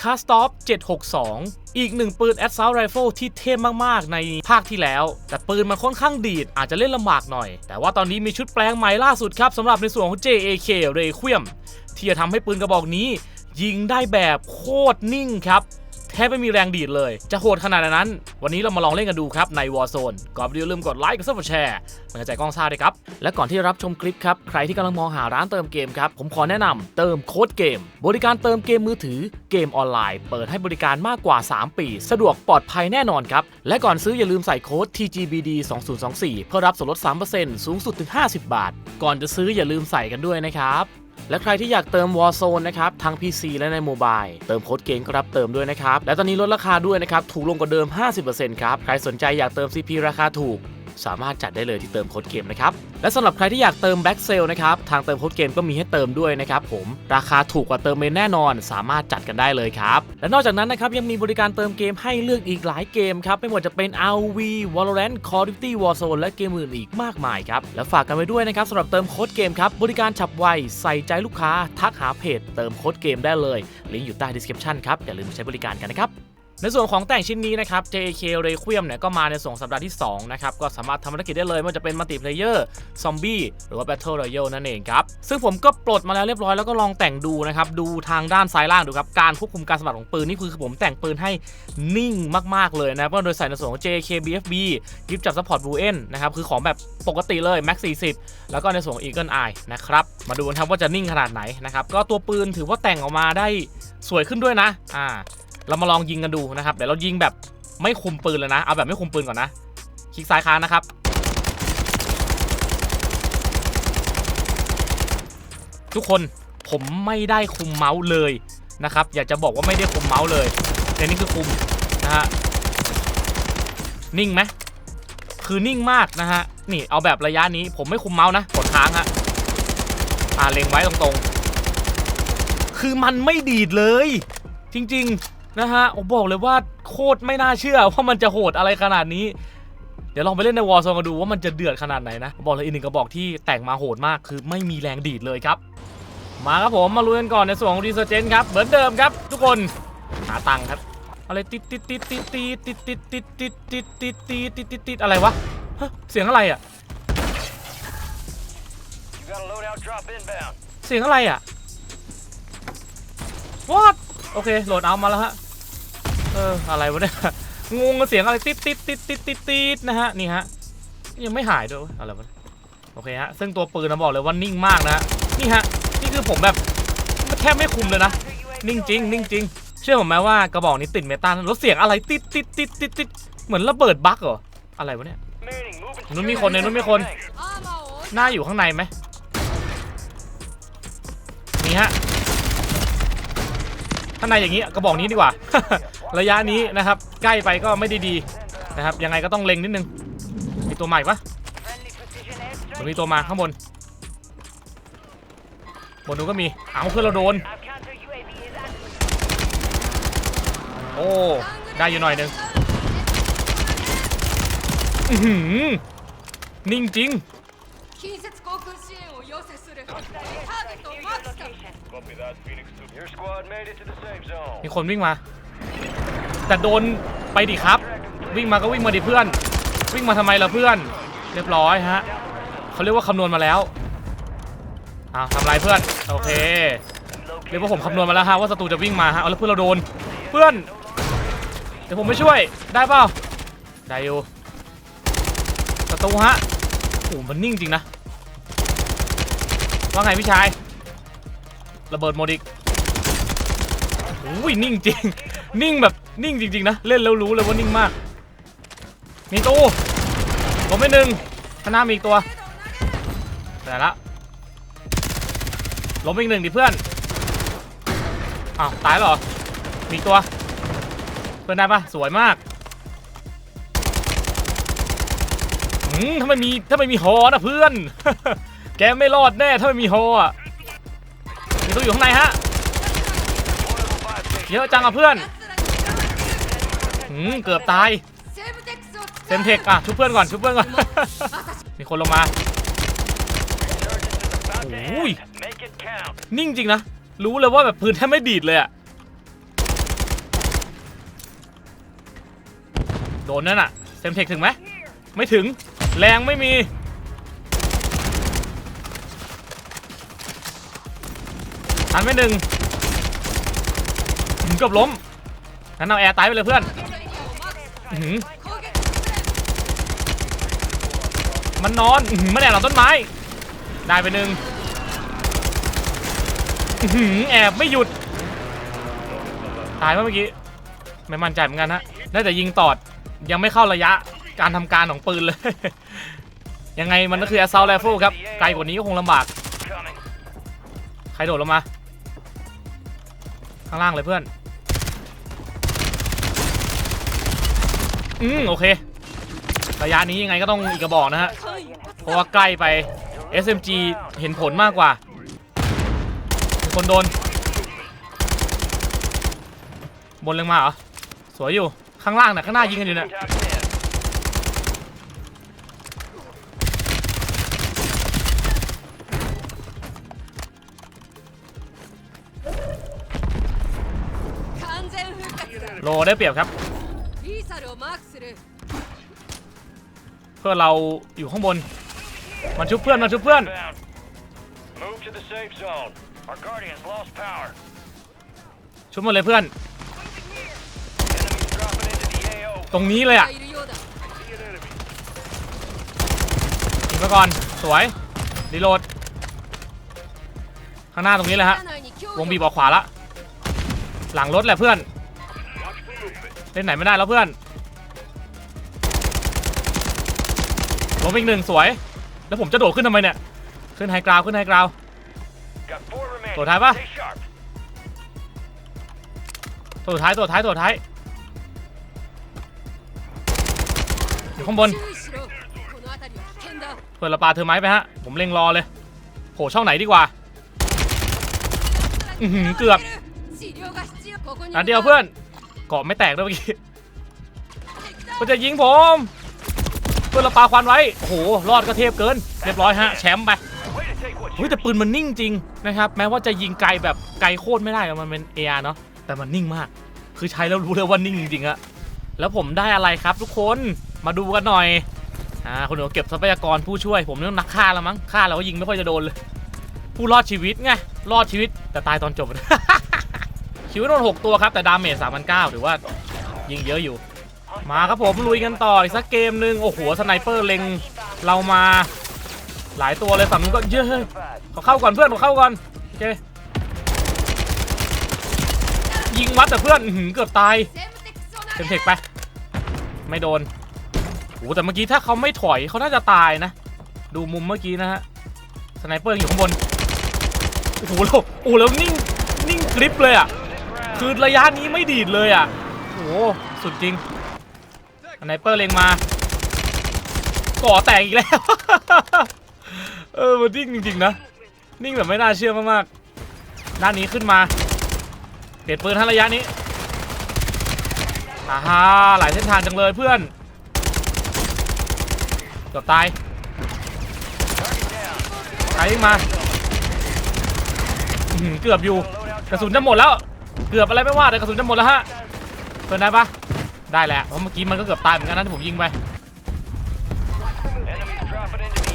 c a s t o p 762 อีกหนึ่งปืน Assault Rifle ที่เท่มากๆ ในภาคที่แล้ว แต่ปืนมันค่อนข้างดีด อาจจะเล่นลำบากหน่อย แต่ว่าตอนนี้มีชุดแปลงใหม่ล่าสุดครับสำหรับในส่วนของ JAK Requiem ที่จะทำให้ปืนกระบอกนี้ ยิงได้แบบโคตรนิ่งครับ ทบไม่มีแรงดีดเลย จะโหดขนาดนั้น วันนี้เรามาลองเล่นกันดูครับใน Warzone ก่อนไปดูอย่าลืมกดไลค์กดซับสไครต์เป็นกำลังใจกล้องซ่าด้วยครับ และก่อนที่จะรับชมคลิปครับ ใครที่กำลังมองหาร้านเติมเกมครับ ผมขอแนะนำเติมโค้ดเกม บริการเติมเกมมือถือเกมออนไลน์ เปิดให้บริการมากกว่า 3 ปี สะดวกปลอดภัยแน่นอนครับ และก่อนซื้ออย่าลืมใส่โค้ด TGBD 2024เพื่อรับส่วนลด 3%สูงสุดถึง 50 บาท ก่อนจะซื้ออย่าลืมใส่กันด้วยนะครับ และใครที่อยากเติม Warzone นะครับทั้ง PC และในโมบายเติมโค้ดเกมก็รับเติมด้วยนะครับ และตอนนี้ลดราคาด้วยนะครับ ถูกลงกว่าเดิม 50%ครับ ใครสนใจอยากเติม CP ราคาถูก สามารถจัดได้เลยที่เติมโค้ดเกมนะครับ และสำหรับใครที่อยากเติมแบ็กเซลนะครับ ทางเติมโค้ดเกมก็มีให้เติมด้วยนะครับผม ราคาถูกกว่าเติมเมนแน่นอน สามารถจัดกันได้เลยครับ และนอกจากนั้นนะครับยังมีบริการเติมเกมให้เลือกอีกหลายเกมครับ ไม่ว่าจะเป็น RV Valorant Call of Duty Warzone และเกมอื่นอีกมากมายครับ และฝากกันไว้ด้วยนะครับสำหรับเติมโค้ดเกมครับ บริการฉับไว ใส่ใจลูกค้า ทักหาเพจ เติมโค้ดเกมได้เลย ลิงก์อยู่ใต้ description ครับ อย่าลืมใช้บริการกันนะครับ ในส่วนของแต่งชิ้นนี้นะครับ JK Requiem เนี่ยก็มาในส่งสัปดาห์ที่ 2 นะครับ ก็สามารถทำภารกิจได้เลยไม่ว่าจะเป็นมัลติเพลเยอร์ซอมบี้หรือว่า Battle Royale นั่นเองครับ ซึ่งผมก็ปลดมาแล้วเรียบร้อยแล้วก็ลองแต่งดูนะครับ ดูทางด้านซ้ายล่างดูครับ การควบคุมการสะบัดของปืนนี่คือผมแต่งปืนให้นิ่งมากๆเลยนะเพราะโดยใส่ในส่วนของ JK BFB กิฟต์จับ Support b u e n นนะครับคือของแบบปกติเลย Max 40 แล้วก็ในส่วนของ Eagle Eye นะครับมาดูกันครับว่าจะนิ่งขนาดไหนนะครับก็ตัวปืนถือว่าแต่งออกมาได้สวยขึ้นด้วยนะอ่า เรามาลองยิงกันดูนะครับเดี๋ยวเรายิงแบบไม่คุมปืนเลยนะเอาแบบไม่คุมปืนก่อนนะคลิกซ้ายค้างนะครับ ทุกคนผมไม่ได้คุมเมาส์เลยนะครับ อยากจะบอกว่าไม่ได้คุมเมาส์เลยแต่นี่คือคุมนะฮะนิ่งไหมคือนิ่งมากนะฮะนี่เอาแบบระยะนี้ผมไม่คุมเมาส์นะกดค้างฮะอ่าเล็งไว้ตรงๆ คือมันไม่ดีดเลย จริง ๆ นะฮะผมบอกเลยว่าโคตรไม่น่าเชื่อว่ามันจะโหดอะไรขนาดนี้ เดี๋ยวลองไปเล่นในวอร์ซกันดูว่ามันจะเดือดขนาดไหนนะ บอกเลยอีกหนึ่งกระบอกที่แต่งมาโหดมากคือไม่มีแรงดีดเลยครับ มาครับผมมาลุยกันก่อนในส่วนของรีเซอร์เจนครับเหมือนเดิมครับ ทุกคนหาตังค์ครับอะไรติดติดติดติดติดติดติดติดติดติดติดติดติดติดติดอะไรวะเสียงอะไรอะเสียงอะไรอะ what โอเคโหลดเอามาแล้วฮะ อออะไรวะเนี่ยงงกับเสียงอะไรติดติดติดติดติดติดนะฮะนี่ฮะยังไม่หายด้วยอะไรวะโอเคฮะซึ่งตัวปืนนะบอกเลยว่านิ่งมากนะนี่ฮะนี่คือผมแบบแทบไม่คุมเลยนะนิ่งจริงนิ่งจริงเชื่อผมไหมว่ากระบอกนี้ติดเมตาแล้วเสียงอะไรติดติดติดติดติดเหมือนระเบิดบั๊กเหรออะไรวะเนี่ยนู้นมีคนในนู้นมีคนหน้าอยู่ข้างในไหมนี่ฮะ ข้างในอย่างนี้กระบอกนี้ดีกว่า ระยะนี้นะครับ ใกล้ไปก็ไม่ได้ดีนะครับ ยังไงก็ต้องเล็งนิดนึง มีตัวใหม่ปะตรงนี้ตัวมาข้างบน บนนู้นก็มี เอาเพื่อนเราโดน โอ้ ได้อยู่หน่อยนึงนิ่งจริง Copy that, Phoenix 2. Your squad made it to the safe zone. มีคนวิ่งมา แต่โดนไปดิครับ วิ่งมาก็วิ่งมาดิเพื่อน วิ่งมาทำไมล่ะเพื่อน เรียบร้อยฮะเขาเรียกว่าคำนวณมาแล้วอ้าวทำไรเพื่อน โอเค เรียกว่าผมคำนวณมาแล้วฮะว่าศัตรูจะวิ่งมาฮะเอาแล้วเพื่อนเราโดน เพื่อน เดี๋ยวผมไปช่วย ได้เปล่า ได้อยู่ศัตรูฮะโอ้โหมันนิ่งจริงนะ ว่าไงพี่ชาย ระเบิดหมดอีกอุ้ยนิ่งจริง นิ่งแบบนิ่งจริง ๆ นะ เล่นแล้วรู้เลยว่านิ่งมาก มีตู้ผมไปหนึ่งข้างหน้ามีอีกตัวแต่ละล้มอีกหนึ่งดิเพื่อนอ้าวตายเหรอ มีตัว เพื่อนได้ปะสวยมากอืมถ้าไม่มีถ้าไม่มีหอนะเพื่อน แกไม่รอดแน่ถ้าไม่มีโฮอะมีตัวอยู่ข้างในฮะ เยอะจังอะเพื่อนหืมเกือบตาย เซมเทคอะชุบเพื่อนก่อนชุบเพื่อนก่อน มีคนลงมาโอ้ยนิ่งจริงนะ รู้เลยว่าแบบพื้นแทบไม่ดีดเลยอะ โดนนั่นอะ เซมเทคถึงไหม ไม่ถึง แรงไม่มีันไม่หนึ่งเกือบล้มงั้นเอาแอร์ตายไปเลยเพื่อนมันนอนมันแอบหลังต้นไม้ ได้ไปหนึ่งแอบไม่หยุด ตายเมื่อกี้ ไม่มั่นใจเหมือนกันฮะได้แต่ยิงตอด ยังไม่เข้าระยะการทำการของปืนเลย ยังไงมันก็คือ assault rifle ครับ ไกลกว่านี้ก็คงลำบาก ใครโดดลงมา ข้างล่างเลยเพื่อน อืมโอเค ระยะนี้ยังไงก็ต้องอีกกระบอกนะฮะ เพราะว่าใกล้ไป SMG เห็นผลมากกว่า คนโดน บนเรื่องมาเหรอ สวยอยู่ ข้างล่างน่ะข้างหน้ายิงกันอยู่เนี่ย โลได้เปรียบครับ เพื่อเราอยู่ข้างบน มันชุบเพื่อนมันชุบเพื่อน ชุบหมดเลยเพื่อน ตรงนี้เลยอะยิงไปก่อน สวยรีโหลด ข้างหน้าตรงนี้เลยฮะ วงบีบออกขวาละ หลังรถแหละเพื่อน ล่นไหนไม่ได้แล้วเพื่อนล้อีกหนึ่งสวย แล้วผมจะโดดขึ้นทำไมเนี่ย ขึ้นไฮกราวขึ้นไฮกราวตัวท้ายปะตัวท้ายตัวท้ายตัวท้ายอยู่ข้างบนเพื่อนละปาเธอไม้ไปฮะ ผมเล็งรอเลยโผช่องไหนดีกว่าเกือบอันเดียวเพื่อน เกาะไม่แตกด้วยเมื่อกี้มันจะยิงผมเพื่อนเราปาควันไว้โอ้โหรอดก็เทพเกิน เรียบร้อยฮะแชมป์ไปเฮ้ยแต่ปืนมันนิ่งจริงนะครับแม้ว่าจะยิงไกลแบบไกลโคตรไม่ได้อะมันเป็น AR เนาะแต่มันนิ่งมาก คือใช้แล้วรู้เลยว่านิ่งจริงๆอะแล้วผมได้อะไรครับทุกคนมาดูกันหน่อยอ่าคนหนูเก็บทรัพยากรผู้ช่วย ผมนี่ต้องนักฆ่าแล้วมั้งฆ่าแล้วก็ยิงไม่ค่อยจะโดนเลย ผู้รอดชีวิตไงรอดชีวิตแต่ตายตอนจบ คิวโดน6ตัวครับ แต่ดาเมจ3,900ถือว่ายิงเยอะอยู่ มาครับผมลุยกันต่ออีกสักเกมหนึ่งโอ้โหสไนเปอร์เล็งเรามาหลายตัวเลยฝั่งนู้นก็เยอะเขาเข้าก่อนเพื่อนเขาเข้าก่อนโอเคยิงวัดแต่เพื่อนเกือบตายเต็มเทคไป ไม่โดนโอ้แต่เมื่อกี้ถ้าเขาไม่ถอยเขาน่าจะตายนะ ดูมุมเมื่อกี้นะฮะสไนเปอร์อยู่ข้างบนโอ้โหแล้วโอ้แล้วนิ่งนิ่งกริปเลยอะ คือระยะนี้ไม่ดีดเลยอะโอ้สุดจริงสไนเปอร์เล็งมา ก่อแตกอีกแล้ว เออมันนิ่งจริงๆนะ นิ่งแบบไม่น่าเชื่อมากๆ ด้านนี้ขึ้นมาเปลี่ยนปืนทันระยะนี้อ่าฮาหลายเส้นทางจังเลยเพื่อนเกือบตายตายยิงมา เกือบอยู่ กระสุนจะหมดแล้ว เกือบอะไรไม่ว่าแต่กระสุนจะหมดแล้วฮะเพื่อนได้ปะได้แหละเพราะเมื่อกี้มันก็เกือบตายเหมือนกันนะที่ผมยิงไป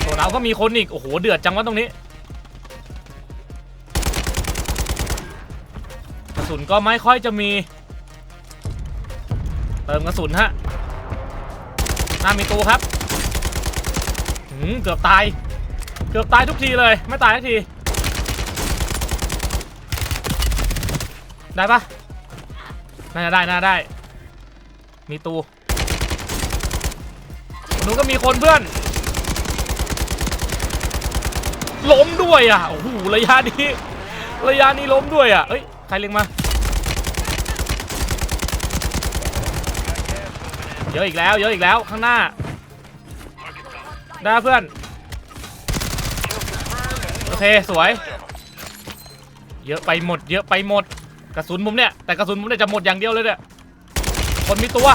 โซนเราก็มีคนอีกโอ้โหเดือดจังวะตรงนี้กระสุนก็ไม่ค่อยจะมี เติมกระสุนฮะหน้ามีตูครับหืมเกือบตาย เกือบตายทุกทีเลย ไม่ตายทุกที ได้ปะน่าจะได้น่าได้ มีตูตรงนู้นก็มีคนเพื่อน ล้มด้วยอะ โอ้โห ระยะนี้ ระยะนี้ล้มด้วยอะเอ้ย ใครเล็งมา เยอะอีกแล้ว เยอะอีกแล้ว ข้างหน้า ได้เพื่อน โอเค สวย เยอะไปหมด เยอะไปหมด กระสุนมุมเนี่ยแต่กระสุนมุมเนี่ยจะหมดอย่างเดียวเลยเนี่ยคนมีตัว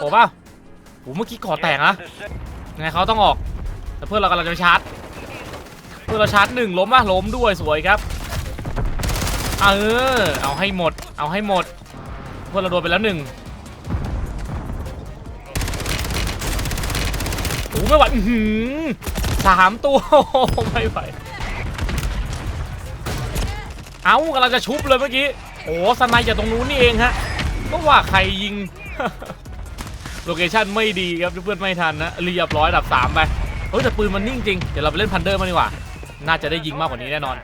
โหเป่าโหเมื่อกี้ก่อแตกนะไงเขาต้องออก แต่เพื่อนเรากำลังจะชาร์จเพื่อนเราชาร์จหนึ่งล้มอะล้มด้วยสวยครับเออเอาให้หมด เอาให้หมด เพื่อนเราโดนไปแล้วหนึ่งโอ้ไม่ไหวสามตัวไม่ไหว เอ้ากำลังจะชุบเลยเมื่อกี้ โอ้สไนด์จากตรงนู้นนี่เองฮะ ก็ว่าใครยิง โลเคชั่นไม่ดีครับเพื่อนไม่ทันนะเรียบร้อยอันดับ 3 ไปเฮ้ยแต่ปืนมันนิ่งจริง เดี๋ยวเราไปเล่นพันเดอร์มาดีกว่า น่าจะได้ยิงมากกว่านี้แน่นอน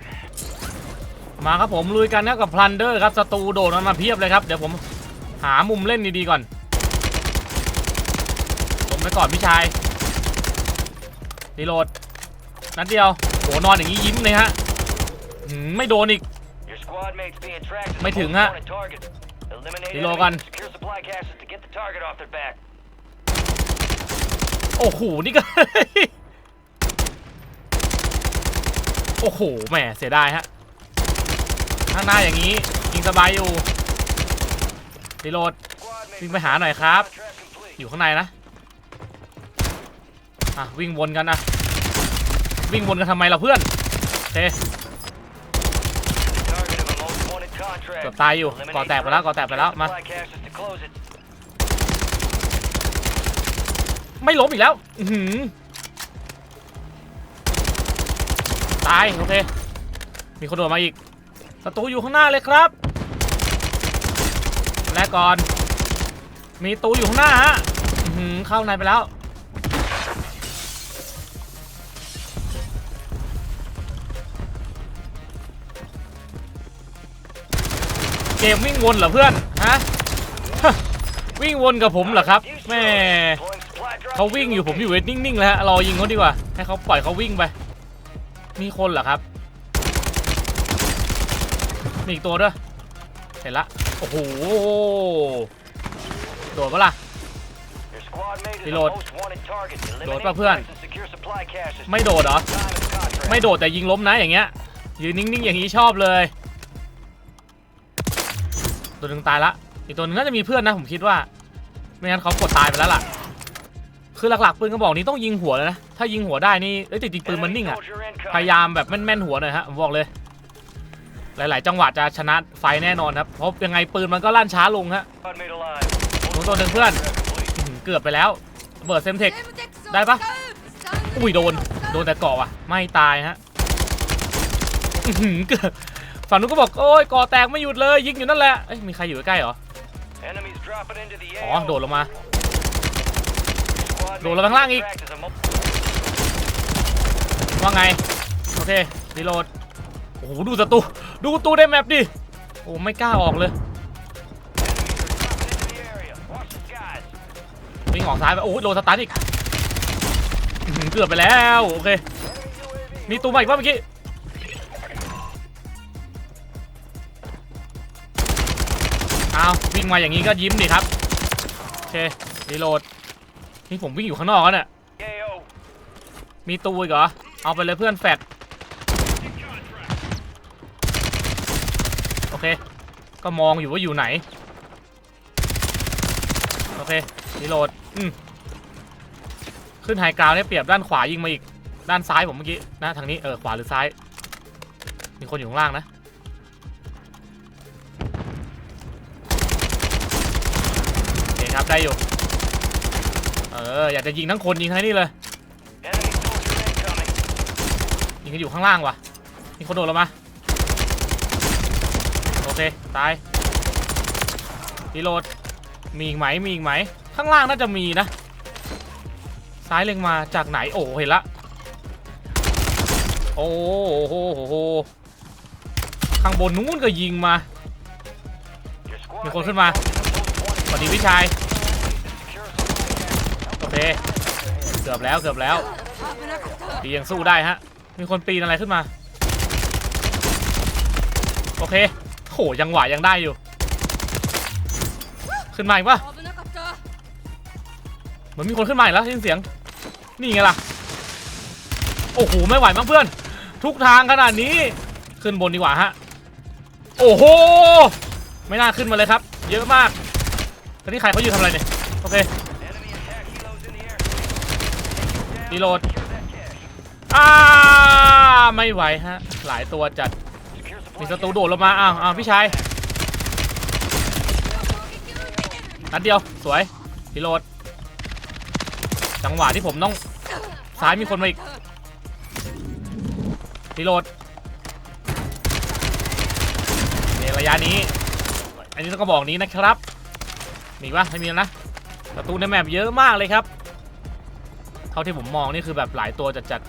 มาครับผมลุยกันนะกับพันเดอร์ครับศัตรูโดดมามาเพียบเลยครับ เดี๋ยวผมหามุมเล่นดีๆก่อน ผมไปก่อนพี่ชายรีโหลดนัดเดียวโหนอนอย่างนี้ยิ้มเลยฮะไม่โดนอีก ไม่ the ถึง most ฮะ wanted target. Eliminate รีโหลดกัน enemies and secure supply caches to get the target off their back. โอ้โห นี่ก็ โอ้โห แหม เสียดายฮะ ข้างหน้าอย่างนี้ยิงสบายอยู่รีโหลด Squad mates วิ่งไปหาหน่อยครับ contract complete. อยู่ข้างในนะ อะ วิ่งวนกันนะ วิ่งวนกันทำไมล่ะเพื่อนโอเค contract. เกือบตายอยู่ก่อแตกไปแล้วก่อแตกไปแล้วมาไม่ล้มอีกแล้วหือตายโอเคมีคนโดดมาอีกศัตรูอยู่ข้างหน้าเลยครับแรกก่อน มีตูอยู่ข้างหน้าฮะเข้าในไปแล้ว กมวิ่งวนเหรอเพื่อนฮะวิ่งวนกับผมเหรอครับแม่เขาวิ่งอยู่ผมอยู่ location. นิ่งๆแล้วฮะรอยิงเขาดีกว่า ให้เขาปล่อยเขาวิ่งไปมีคนเหรอครับมีอีกตัวด้วยเห็นละโอ้โหโดดปะล่ะ Your squad mate is a Reload. most wanted target. โดดป่ะเพื่อน ไม่โดดเหรอไม่โดดแต่ยิงล้มนะอย่างเงี้ยยืนนิ่งๆอย่างนี้ชอบเลย ตัวหนึ่งตายละ อีกตัวนึงน่าจะมีเพื่อนนะผมคิดว่า ไม่งั้นเขากดตายไปแล้วล่ะ คือหลักๆปืนกระบอกนี้ต้องยิงหัวเลยนะ ถ้ายิงหัวได้นี่เอ้ยจริงๆปืนมันนิ่งอะพยายามแบบแม่นๆหัวหน่อยฮะบอกเลย หลาย ๆ จังหวะจะชนะไฟแน่นอนครับ เพราะยังไงปืนมันก็ลั่นช้าลงฮะลงตัวหนึ่งเพื่อน เกือบไปแล้วเบิร์ดเซมเทคได้ปะอุ้ยโดน โดนแต่เกาะว่ะ ไม่ตายฮะเกือบ ฝั่งนู้นก็บอกโอ้ยเกาะแตกไม่หยุดเลยยิงอยู่นั่นแหละเอ้ยมีใครอยู่ใกล้ๆเหรอ Enemies dropping into the อ๋อ AO. โดดลงมา Squad โดด mate ลงมาข้างล่างอีก tracked as a mo- ว่าไงโอเครีโหลดโอ้โหดูศัตรูดูศัตรูได้แมปดิโอ้ไม่กล้าออกเลย Enemies are dropping into the area. Watch the skies. วิ่งออกซ้ายไปโอ้ยโดนสตันอีกอื้อหือเกือบไปแล้วโอเคมีตัวใหม่อีกป่ะเมื่อกี้ เอาวิ่งมาอย่างนี้ก็ยิ้มดิครับโอเครีโหลดนี่ผมวิ่งอยู่ข้างนอกแล้วเนี่ยมีตัวอีกเหรอเอาไปเลยเพื่อนแฟดโอเค ก็มองอยู่ว่าอยู่ไหน โอเครีโหลดอืมขึ้นไฮกราวด์เนี่ยเปรียบด้านขวายิงมาอีก ด้านซ้ายผมเมื่อกี้นะทางนี้เออขวาหรือซ้าย มีคนอยู่ข้างล่างนะ ครับได้อยู่ เอออยากจะยิงทั้งคนยิงทั้งนี่เลย ยิงกันอยู่ข้างล่างว่ะ มีคนโดดลงมา โอเค ตายรีโหลด มีอีกไหม มีอีกไหม ข้างล่างน่าจะมีนะ ซ้ายเล็งมาจากไหน โอ้เห็นละ โอ้โหโหโหข้างบนนู้นก็ยิงมา มีคนขึ้นมาสวัสดีพี่ชาย secure supply caches. โอ เคเกือบแล้วเกือบแล้วตียังสู้ได้ฮะ มีคนปีนอะไรขึ้นมา โอเคโหยังไหวยังได้อยู่ ขึ้นมาอีกปะเหมือนมีคนขึ้นมาอีกแล้วได้ยินเสียง นี่ไงล่ะ โอ้โหไม่ไหวมั้งเพื่อน ทุกทางขนาดนี้ ขึ้นบนดีกว่าฮะ โอ้โห ไม่น่าขึ้นมาเลยครับ เยอะมากตอนนี้ใครเขาอยู่ทำอะไรเนี่ย โอเค Reload. Secure that cache. อ้าไม่ไหวฮะ หลายตัวจัด มีศัตรูโดดลงมา อ้าวอ้าวพี่ชายนัดเดียว สวยรีโหลด จังหวะที่ผมต้องซ้ายมีคนมาอีกรีโหลดในระยะนี้ อันนี้ต้องกระบอกนี้นะครับ มีปะไม่มีนะประตูในแมปเยอะมากเลยครับ เท่าที่ผมมองนี่คือแบบหลายตัวจัด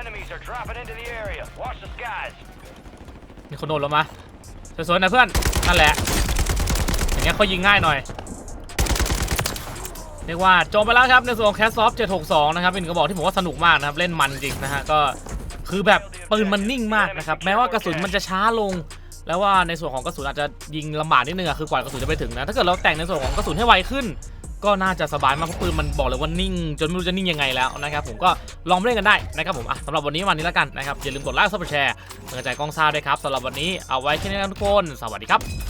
Enemies are dropping into the area. Watch the skies. ๆมีคนโดนลงมาสวยๆนะเพื่อนนั่นแหละ อย่างเงี้ยเขายิงง่ายหน่อยเรียกว่าจบไปแล้วครับในส่วนของ Cat Soft 762นะครับเป็นกระบอกที่ผมว่าสนุกมากนะครับเล่นมันจริงนะฮะก็คือแบบปืนมันนิ่งมากนะครับแม้ว่ากระสุนมันจะช้าลง แล้วว่าในส่วนของกระสุนอาจจะยิงลำบากนิดนึงอะคือกว่ากระสุนจะไปถึงนะถ้าเกิดเราแต่งในส่วนของกระสุนให้ไวขึ้น ก็น่าจะสบายมากเพราะปืนมันบอกเลยว่านิ่ง จนไม่รู้จะนิ่งยังไงแล้วนะครับผมก็ลองเล่นกันได้นะครับผมอะสำหรับวันนี้วันนี้แล้วกันนะครับอย่าลืมกดไลค์กดแชร์เพื่อใจกล้องซาด้วยครับสำหรับวันนี้เอาไว้แค่นี้นะทุกคน สวัสดีครับ